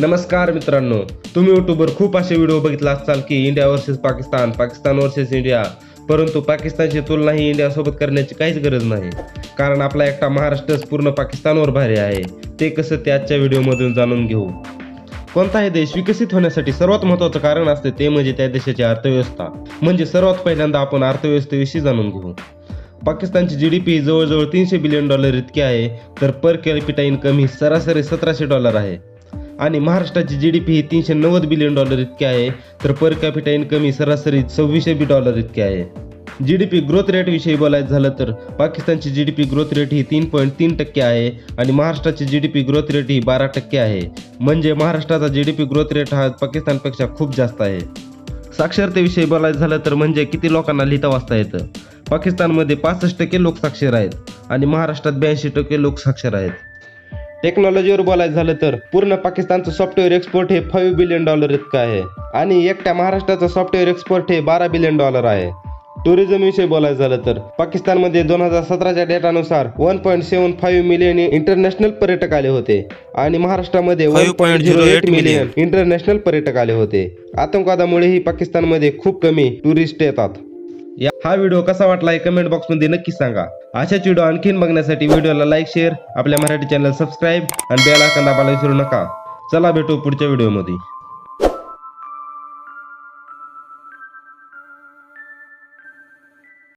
नमस्कार मित्रांनो तुम्ही युट्यूबवर खूप असे व्हिडिओ बघितला असाल की India versus Pakistan Pakistan versus India परंतु पाकिस्तानची तुलना ही इंडियासोबत करण्याची काहीच गरज नाही. कारण आपला एकटा महाराष्ट्रच पूर्ण पाकिस्तानवर भारी आहे. ते कसं ते आजच्या व्हिडिओमधून जाणून घेऊ. कोणताही देश विकसित होण्यासाठी सर्वात महत्त्वाचं कारण असते ते म्हणजे त्या देशाची अर्थव्यवस्था. म्हणजे सर्वात पहिल्यांदा आपण अर्थव्यवस्थेविषयी जाणून घेऊ. पाकिस्तानची जी डी पी जवळजवळ तीनशे बिलियन डॉलर इतकी आहे तर पर कॅपिटा इन्कम ही सरासरी सतराशे डॉलर आहे. आणि महाराष्ट्राची जी डी पी ही तीनशे नव्वद बिलियन डॉलर इतकी आहे तर पर कॅपिटा इन्कम ही सरासरी सव्वीसशे बी डॉलर इतकी आहे. जी डी पी ग्रोथ रेटविषयी बोलायचं झालं तर पाकिस्तानची G D P growth rate ही तीन पॉईंट तीन टक्के आहे आणि महाराष्ट्राची G D P growth rate ही बारा टक्के आहे. म्हणजे महाराष्ट्राचा G D P growth rate हा पाकिस्तानपेक्षा खूप जास्त आहे. साक्षरतेविषयी बोलायचं झालं तर म्हणजे किती लोकांना लिहिता वाचता येतं? पाकिस्तानमध्ये पासष्ट टक्के लोक साक्षर आहेत आणि महाराष्ट्रात ब्याऐंशी टक्के लोक साक्षर आहेत. टेक्नॉलॉजीवर बोलायचं झालं तर पूर्ण पाकिस्तानचं सॉफ्टवेअर एक्सपोर्ट हे फाईव्ह बिलियन डॉलर इतकं आहे. आणि एकट्या महाराष्ट्राचं सॉफ्टवेअर एक्सपोर्ट हे बारा बिलियन डॉलर आहे. टुरिझम विषयी बोलायचं झालं तर पाकिस्तानमध्ये दोन हजार सतराच्या डेटानुसार one point seven five million international पर्यटक आले होते. आणि महाराष्ट्रामध्ये one point zero eight million international पर्यटक आले होते. आतंकवादामुळेही पाकिस्तानमध्ये खूप कमी टुरिस्ट येतात. या हा व्हिडिओ कसा वाटला हे कमेंट बॉक्समध्ये नक्की सांगा. अशाच व्हिडिओ आणखीन बघण्यासाठी व्हिडिओला लाईक शेअर आपल्या मराठी चॅनल सबस्क्राईब आणि बेल आयकॉन दाबायला विसरू नका. चला भेटू पुढच्या व्हिडिओमध्ये